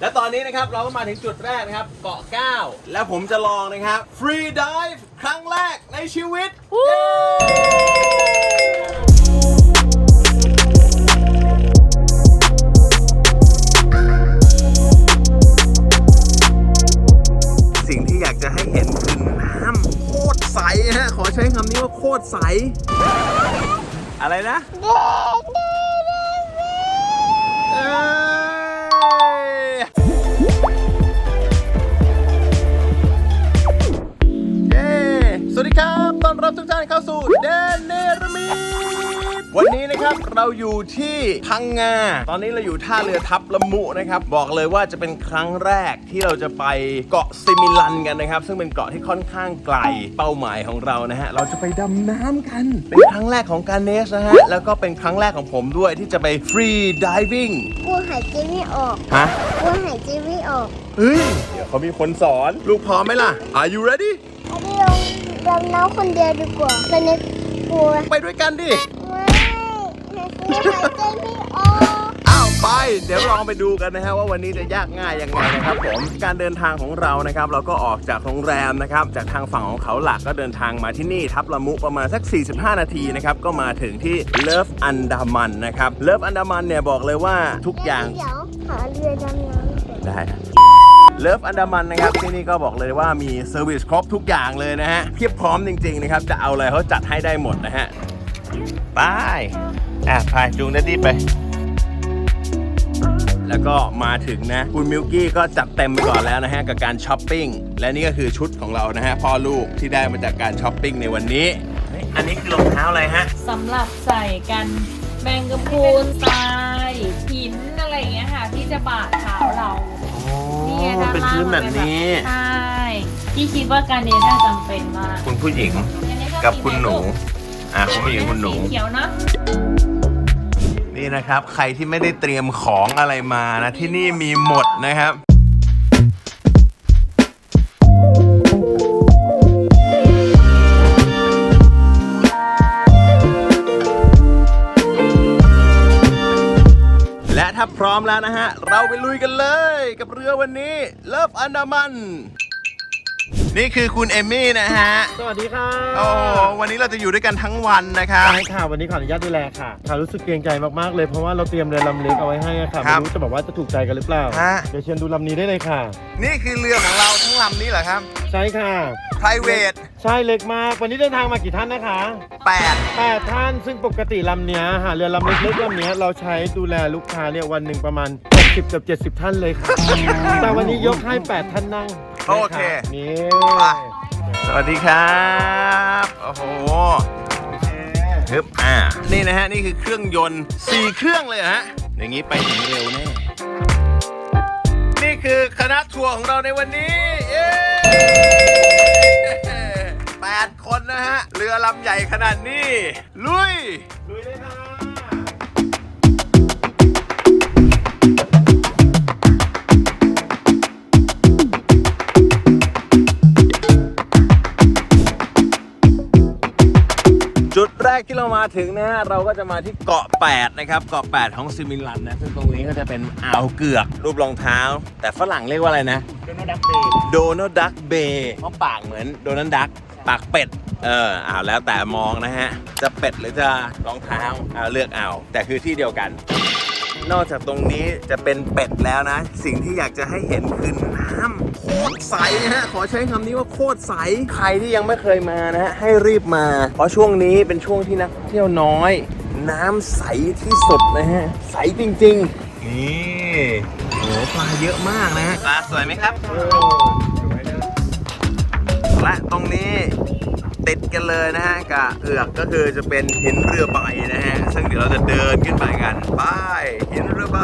และตอนนี้นะครับเราก็มาถึงจุดแรกนะครับ เกาะ 9 แล้วผมจะลองนะครับฟรีดิฟครั้งแรกในชีวิต สิ่งที่อยากจะให้เห็นคือน้ำโคตรใสฮะขอใช้คำนี้ว่าโคตรใส อะไรนะ เอ้ย ครับ เราอยู่ที่พังงา ตอนนี้เราอยู่ท่าเรือทับละมุนะครับ บอกเลยว่าจะเป็นครั้งแรกที่เราจะไปเกาะซิมิลันกันนะครับ ซึ่งเป็นเกาะที่ค่อนข้างไกล เป้าหมายของเรานะฮะ เราจะไปดำน้ำกัน เป็นครั้งแรกของการเนสนะฮะ แล้วก็เป็นครั้งแรกของผมด้วยที่จะไปฟรีดิวิ่งกลัวหายใจไม่ออกฮะกลัวหายใจไม่ออกเฮ้ย เดี๋ยวเขามีคนสอน ลูกพร้อมไหมล่ะ Are you ready อันนี้ลงดำน้ำคนเดียวดีกว่าตอนนี้กลัวไปด้วยกันดิ ออกอ้าวไป เดี๋ยวลองไปดูกันนะฮะว่าวันนี้จะยากง่ายยังไงนะครับผมการเดินทางของเรานะครับ เราก็ออกจากโรงแรมนะครับ จากทางฝั่งของเขาหลักก็เดินทางมาที่นี่ทับละมุประมาณสัก 45 นาทีนะครับ ก็มาถึงที่เลิฟอันดามันนะครับเลิฟอันดามันเนี่ยบอกเลยว่าทุกอย่างเดี๋ยวหาเรือดำน้ำก่อนได้เลิฟอันดามันนะครับที่นี่ก็บอกเลยว่ามีเซอร์วิสครบทุกอย่างเลยนะฮะเพียบพร้อมจริงๆนะครับจะเอาอะไรเขาจัดให้ได้หมดนะฮะ ไปอะพายจูงได้ดีไป แล้วก็มาถึงนะ คุณมิวกี้ก็จัดเต็มไปก่อนแล้วนะฮะ กับการช้อปปิ้ง และนี่ก็คือชุดของเรานะฮะ พ่อลูกที่ได้มาจากการช้อปปิ้งในวันนี้เฮ้ยอันนี้คือรองเท้าอะไรฮะสำหรับใส่กันแมงกะพรุนทรายหินอะไรอย่างเงี้ยค่ะ ที่จะบาดเท้าเราเนี่ยด้านเป็นล่างพื้นแบบนี้ใช่ที่คิดว่าการเรียนน่าจำเป็นมากคุณผู้หญิงอันนี้กับคุณหนู อะคุณผู้หญิงคุณหนูสีเขียวเนาะนี่นะครับ ใครที่ไม่ได้เตรียมของอะไรมานะที่นี่มีหมดนะครับ และถ้าพร้อมแล้วนะฮะ เราไปลุยกันเลยกับเรือวันนี้ เลิฟอันดามัน นี่คือคุณเอมมี่นะฮะสวัสดีค่ะโอ้วันนี้เราจะอยู่ด้วยกันทั้งวันนะครับ ใช่ค่ะ วันนี้ขออนุญาตดูแลค่ะค่ะรู้สึกเกรงใจมากๆเลยเพราะว่าเราเตรียมเรือลำเล็กเอาไว้ให้อะค่ะครัไม่บรู้จะบอกว่าจะถูกใจกันหรือเปล่าฮะ เดี๋ยวเชิญดูลำนี้ได้เลยค่ะ นี่คือเรือของเราทั้งลำนี้เหรอครับ ใช่ค่ะ private ใช่เล็กมากวันนี้เดินทางมากี่ท่านนะคะ8แปดท่านซึ่งปกติลำเนี้ยหาเรือลำเล็กๆลำเนี้ยเราใช้ดูแลลูกค้าเนี่ยวันหนึ่งประมาณ60กับ 70 ท่านเลยค่ะ แต่วันนี้ยกให้ 8 ท่านนั่งโอเค นี่ไป สวัสดีครับ โอ้โหฮึบอ่า นี่นะฮะ นี่คือเครื่องยนต์ 4 เครื่องเลยเหรอฮะ อย่างนี้ไปถึงเร็วแน่ นี่คือคณะทัวร์ของเราในวันนี้ เย้ แปดคนนะฮะ เรือลำใหญ่ขนาดนี้ ลุย ลุยเลยค่ะจุดแรกที่เรามาถึงนะฮะเราก็จะมาที่เกาะ 8 นะครับ เกาะ 8 ของซิมิลันนะซึ่งตรงนี้ก็จะเป็นอ่าวเกือก รูปรองเท้า แต่ฝรั่งเรียกว่าอะไรนะ โดนัลด์ดักเบย์โดนัลดักเบย์เพราะปากเหมือนโดนัลดัก ปากเป็ด เอออ้าวแล้วแต่มองนะฮะ จะเป็ดหรือจะรองเท้าเอาเลือกเอา แต่คือที่เดียวกัน นอกจากตรงนี้จะเป็นเป็ดแล้วนะ สิ่งที่อยากจะให้เห็นคือน้ำโคตรใสนะฮะ ขอใช้คำนี้ว่าโคตรใส ใครที่ยังไม่เคยมานะฮะ ให้รีบมา เพราะช่วงนี้เป็นช่วงที่นักท่องเที่ยวน้อย น้ำใสที่สุดนะฮะ ใสจริง ๆ นี่โอ้ปลาเยอะมากนะฮะ ปลาสวยไหมครับ และตรงนี้ติดกันเลยนะฮะกับเอือกก็คือจะเป็นหินเรือใบนะฮะซึ่งเดี๋ยวเราจะเดินขึ้นไปกันไปหินเรือใบ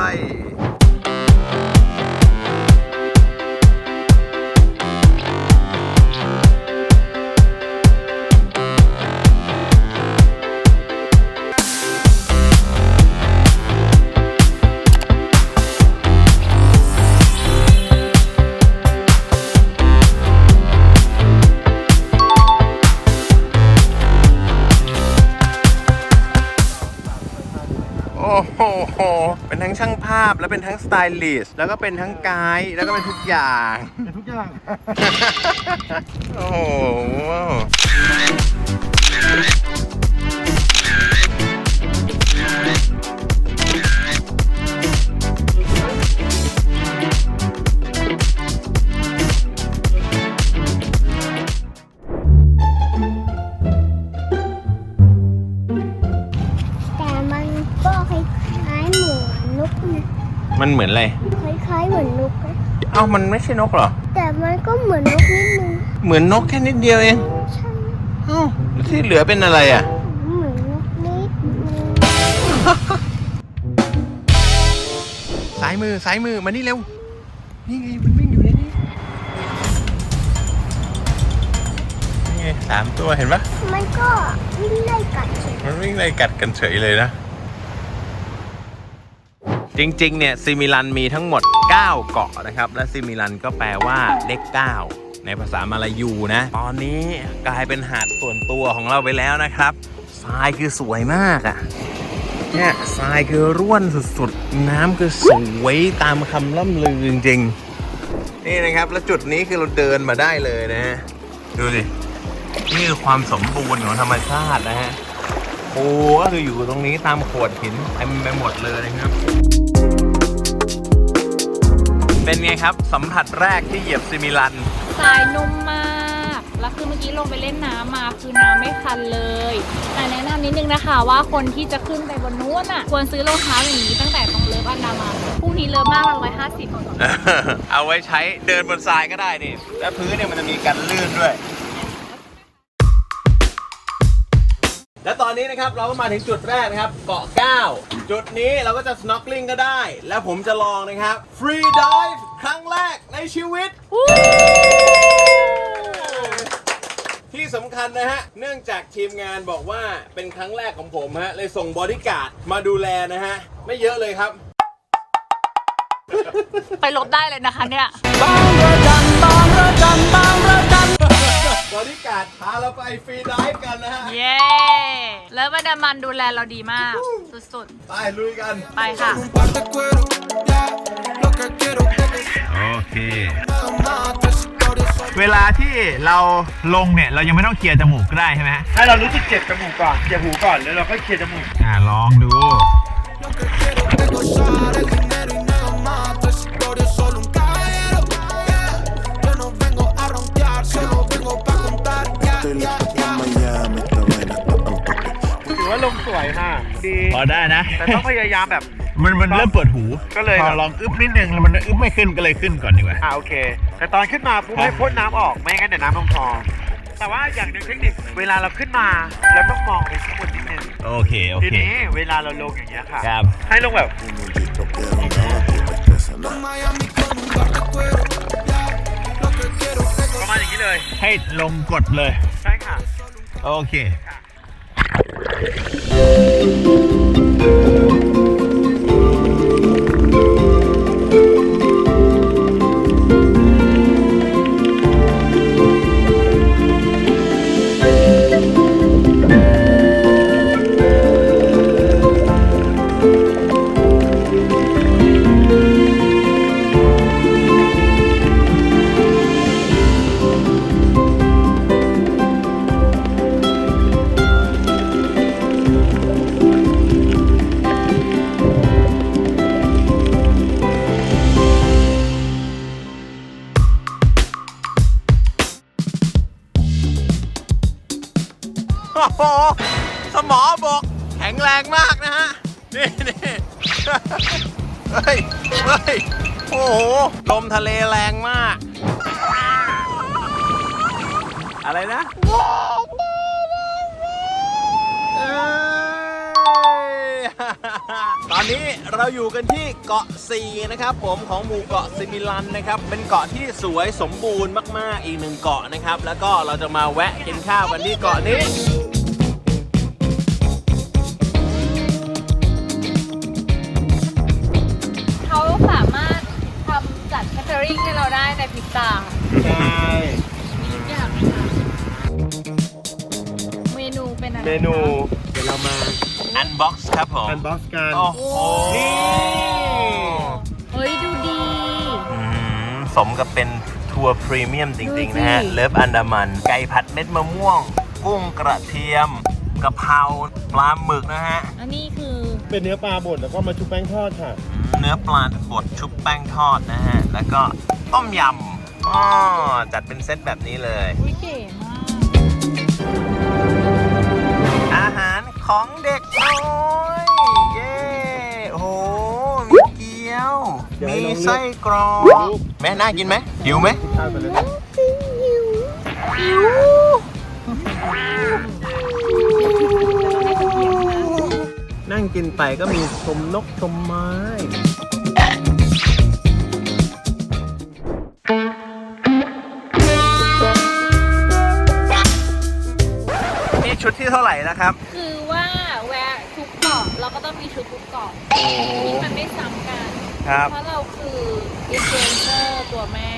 แล้วเป็นทั้งสไตลิสต์แล้วก็เป็นทั้งไกด์แล้วก็เป็นทุกอย่าง เป็นทุกอย่าง โอ้โหามันไม่ใช่นกเหรอ แต่มันก็เหมือนนกนิดนึงเหมือนนกแค่นิดเดียวเองใช่เอ้าแล้วที่เหลือเป็นอะไรอะ เหมือนนกนิดนึงซ้ายมือซ้ายมือมานี่เร็ว นี่ไงมันวิ่งอยู่ในนี้นี่ไงสามตัวเห็นปะมันก็วิ่งไล่กัดเฉยมันวิ่งไล่กัดกันเฉยเลยนะ จริงๆ เนี่ยซิมิลันมีทั้งหมด 9 เกาะนะครับ และซิมิลันก็แปลว่าเลข9ในภาษามาลายูนะ ตอนนี้กลายเป็นหาดส่วนตัวของเราไปแล้วนะครับทรายคือสวยมากอะ่ะเนี่ยทรายคือร่วนสุดๆ น้ำคือสวยตามคำล่ำลือจริงๆ นี่นะครับ แล้วจุดนี้คือเราเดินมาได้เลยนะฮะ ดูสิ นี่คือความสมบูรณ์ของธรรมชาตินะฮะโอ้ก็คืออยู่ตรงนี้ตามโขดหินเต็มไปหมดเลยนะครับ เป็นไงครับสัมผัสแรกที่เหยียบซิมิลันทรายนุ่มมาก แล้วคือเมื่อกี้ลงไปเล่นน้ำมาคือน้ำไม่คันเลยแต่แนะนำนิดนึงนะคะว่าคนที่จะขึ้นไปบนนู้นอะ ควรซื้อรองเท้าอย่างนี้ตั้งแต่ตรงเลิฟอันดามันพรุ่งนี้เลิฟมากละร้อยห้าสิบเอาไว้ใช้เดินบนทรายก็ได้นี่และพื้นเนี่ยมันจะมีกันลื่นด้วย และตอนนี้นะครับเราก็มาถึงจุดแรกนะครับ เกาะ 9 จุดนี้เราก็จะ snorkeling ก็ได้ แล้วผมจะลองนะครับ free dive ครั้งแรกในชีวิต ที่สำคัญนะฮะ เนื่องจากทีมงานบอกว่าเป็นครั้งแรกของผมฮะ เลยส่งบอดี้การ์ดมาดูแลนะฮะ ไม่เยอะเลยครับ ไปลบได้เลยนะคะเนี่ย บ อดี้การ์ดพาเราไปฟรีไดิฟกันนะฮะ เย้เลิฟอันดามันดูแลเราดีมาก สุดไปลุยกัน ๆ ไปค่ะ un par de cuero, ya. Lo que quiero es que โอเค nada más de historia son เวลาที่เราลงเนี่ย เรายังไม่ต้องเคลียร์จมูกก็ได้ใช่ไหมให้เรารู้สึกเจ็บจมูกก่อนเจ็บหูก่อนแล้วเราก็เคลียร์จมูก อ่าลองดู lo que quiero es gozar el contar. Yeah, yeah, yeah. Miami, esta vaina está al tope. ถือว่าลงสวยค่ะ ดี พอได้นะ แต่ต้องพยายามแบบ มันมันเริ่มปวดหูก็เลย พอลองอึ๊บนิดนึงแล้วมันอึ๊บไม่ขึ้นก็เลยขึ้นก่อนดีกว่า อ่าโอเค แต่ตอนขึ้นมาปุ๊บให้พ่นน้ำออกไม่งั้นเดี๋ยวน้ำลงคอแต่ว่าอย่างหนึ่งเทคนิคเวลาเราขึ้นมาเราต้องมองไปข้างบนนิดนึงโอเค โอทีเค นี้เวลาเราลงอย่างเงี้ยค่ะ ครับ ให้ลงแบบ Un mollito que nada te pesa nada. Miami con un par de cuero, yeah. Lo que quiero es ประมาณอย่างนี้เลย ให้ลงกดเลย ใช่ค่ะ โอเคโเฮ้ย เฮ้ย โอ้โห ลมทะเลแรงมาก อะไรนะเอ้ย ตอนนี้เราอยู่กันที่เกาะซีนะครับ ผมของหมู่เกาะซิมิลันนะครับ เป็นเกาะที่สวยสมบูรณ์มากๆอีกหนึ่งเกาะนะครับ แล้วก็เราจะมาแวะกินข้าวกันที่เกาะนี้ ได้ในพริบตาใช่ทุกอย่างนะคะเมนูเป็นอะไรเมนูคะเดี๋ยวเรามาอันบ็อกซ์ครับผมอันบ็อกซ์กันโอ้โหนี่สมกับเป็นทัวร์พรีเมียมจริงๆนะฮะเลิฟอันดามัน ไก่ผัดเม็ดมะม่วง กุ้งกระเทียมกะเพราปลาหมึกนะฮะ อันนี้คือเป็นเนื้อปลาบดแล้วก็มาชุบแป้งทอดค่ะ เนื้อปลาบดชุบแป้งทอดนะฮะ แล้วก็ ต้มยำอ๋อจัดเป็นเซตแบบนี้เลย อุ้ยเก๋มากอาหารของเด็กน้อยเย้โอ้โหมีเกี๊ยวเดี๋ยวให้มีน้องเลือกไส้กรอกแม่น่ากินไหมหิวไหมข้าวไปเลยนั่งกินไปก็มีชมนกชมไม้ เท่าไหร่นะครับ คือว่าแวะทุกเกาะเราก็ต้องมีชุดทุกเกาะที่มันไม่ซ้ำกันครับ เพราะเราคืออินฟลูเอนเซอร์ตัวแม่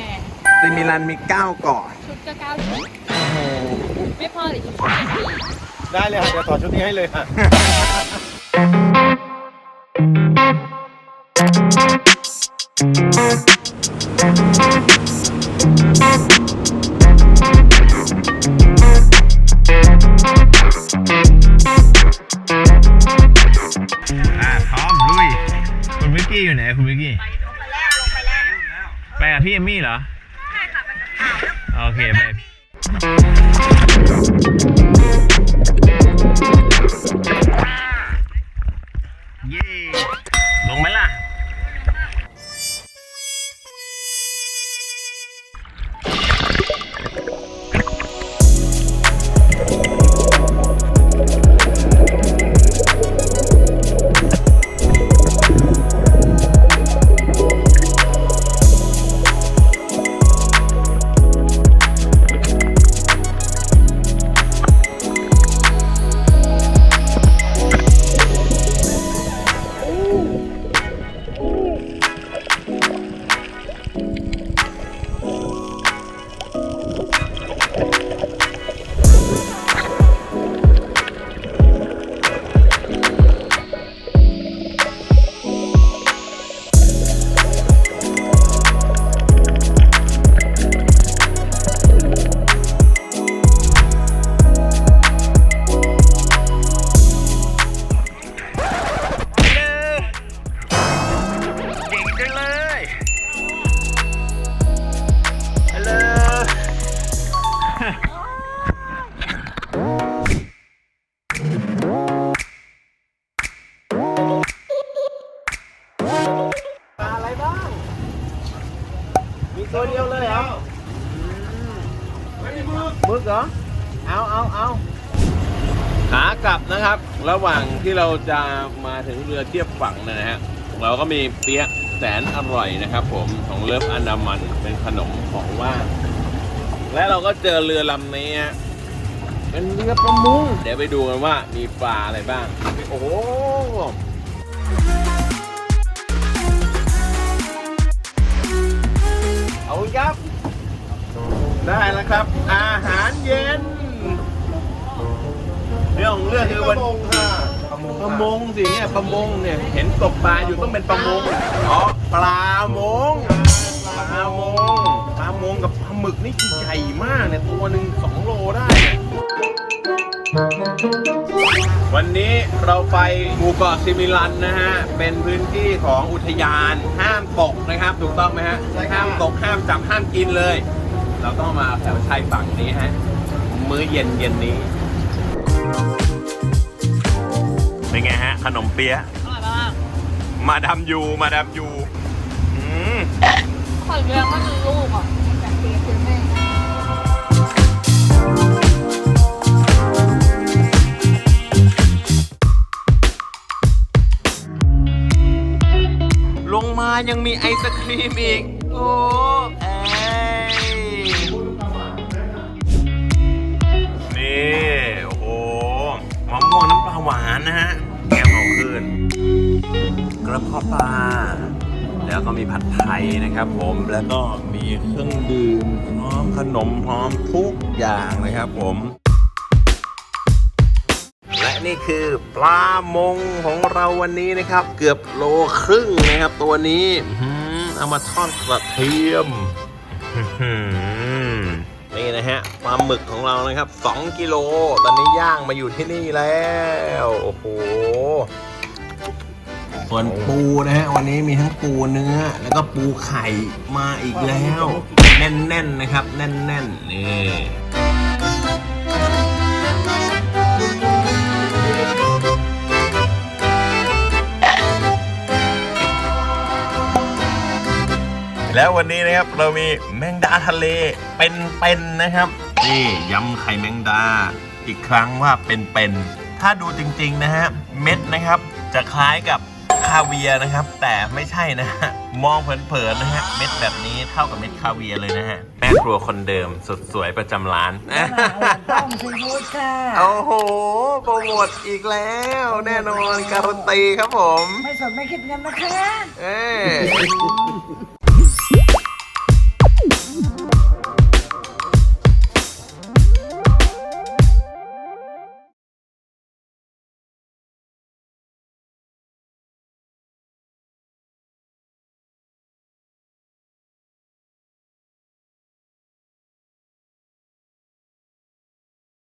ซิมิลันมี 9 เกาะ ชุดก็เก้าชุดไม่พอเดี๋ยวอีกชุดหนึ่งอีกได้เลยค่ะเดี๋ยวถอดชุดนี้ให้เลยค่ะอะ กกี้อยู่ไหนคุณวิกกี้ไปลงไปแล้วลงไปแล้วไปกับพี่เอมมี่เหรอ ใช่ค่ะไปกับเขาโอเคไปเระหว่างที่เราจะมาถึงเรือเทียบฝั่งนะฮะเราก็มีเปี๊ยะแสนอร่อยนะครับ ผมของเลิฟอันดามันเป็นขนมของว่างและเราก็เจอเรือลำนี้เป็นเรือประมงเดี๋ยวไปดูกันว่ามีปลาอะไรบ้าง โอ้โหเอาครับได้แล้วครับ อาหารเย็น เรื่องของเรื่องคือวันประมงค่ะประมงสิเนี่ยประมงเนี่ยเห็นตกปลาอยู่ต้องเป็นประมงอ๋อปลามงปลามงปลามงกับปลาหมึกนี่ใหญ่มากเนี่ยตัวหนึ่งสองโลได้เนี่ยวันนี้เราไปหมู่เกาะซิมิลันนะฮะ เป็นพื้นที่ของอุทยานห้ามตกนะครับ ถูกต้องไหมฮะห้ามตกห้ามจับห้ามกินเลย เราต้องมาแถวชายฝั่งนี้ฮะมื้อเย็นเย็นนี้ เป็นไงฮะ ขนมเปี๊ยะอร่อยมากมาดามยูมาดามยูอืมขอเรียกว่ามีลูกอะแต่เพียคือแม่ลงมายังมีไอศครีมอีก โอ้ กระเพาะปลาแล้วก็มีผัดไทยนะครับผมแล้วก็มีเครื่องดื่มพร้อมขนมพร้อมทุกอย่างนะครับผมและนี่คือปลามงของเราวันนี้นะครับ เกือบโลครึ่งนะครับ ตัวนี้เอามาทอดกระเทียมนี่นะฮะปลาหมึกของเรานะครับ 2 กิโล ตอนนี้ย่างมาอยู่ที่นี่แล้ว โอ้โห ส่วนปูนะฮะวันนี้มีทั้งปูเนื้อ แล้วก็ปูไข่มาอีกแล้ว แน่นๆนะครับ แน่นๆนี่แล้ววันนี้นะครับเรามีแมงดาทะเลเป็นๆนะครับนี่ยำไข่แมงดาอีกครั้งว่าเป็นๆถ้าดูจริงๆนะฮะเม็ดนะครับจะคล้ายกับ คาเวียร์นะครับ แต่ไม่ใช่นะฮะมองเผินๆนะฮะเม็ดแบบนี้เท่ากับเม็ดคาเวียร์เลยนะฮะแม่ครัวคนเดิมสุดสวยประจำร้าน ต้มซีฟู้ดค่ะ โอ้โหโปรโมทอีกแล้ว แน่นอนการันตีครับผม ไม่สดไม่คิดเงินนะคะ เอ้ย